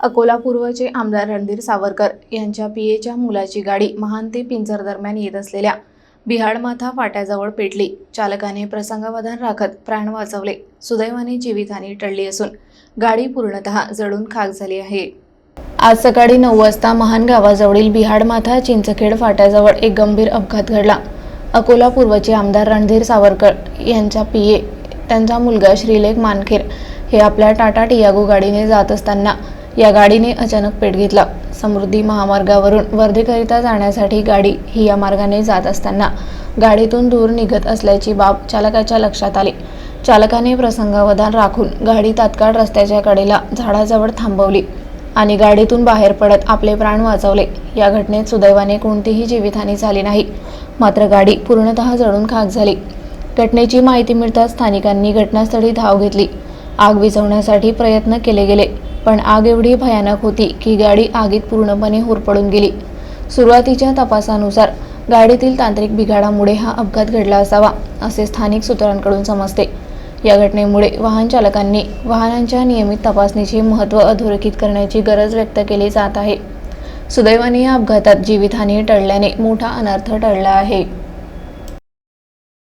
अकोला पूर्वचे आमदार रणधीर सावरकर यांच्या पीएच्या मुलाची गाडी महान ते पिंजर दरम्यान येत असलेल्या बिहाडमाथा फाट्याजवळ पेटली. चालकाने प्रसंगावधान राखत प्राण वाचवले. सुदैवाने जीवितहानी टळली असून गाडी पूर्णतः जळून खाक झाली आहे. आज सकाळी नऊ वाजता महान गावाजवळील बिहाडमाथा चिंचखेड फाट्याजवळ एक गंभीर अपघात घडला. अकोला पूर्वचे आमदार रणधीर सावरकर यांच्या पीए त्यांचा मुलगा श्रीलेख मानखेर हे आपल्या टाटा टियागो गाडीने जात असताना या गाडीने अचानक पेट घेतला. समृद्धी महामार्गावरून वर्धेकरिता जाण्यासाठी गाडी ही या मार्गाने जात असताना गाडीतून दूर निघत असल्याची बाब चालकाच्या लक्षात आली. चालकाने प्रसंगावधान राखून गाडी तात्काळ रस्त्याच्या कडेला झाडाजवळ थांबवली आणि गाडीतून बाहेर पडत आपले प्राण वाचवले. या घटनेत सुदैवाने कोणतीही जीवितहानी झाली नाही. मात्र गाडी पूर्णतः जळून खाक झाली. घटनेची माहिती मिळताच स्थानिकांनी घटनास्थळी धाव घेतली. आग विझवण्यासाठी प्रयत्न केले गेले. पण आग एवढी भयानक होती की गाडी आगीत पूर्णपणे होरपडून गेली. सुरुवातीच्या तपासानुसार गाडीतील तांत्रिक बिघाडामुळे हा अपघात घडला असावा असे स्थानिक सूत्रांकडून समजते. या घटनेमुळे वाहन चालकांनी वाहनांच्या नियमित तपासणीचे महत्त्व अधोरेखित करण्याची गरज व्यक्त केली जात आहे. सुदैवाने या अपघातात जीवितहानी टळल्याने मोठा अनर्थ टळला आहे.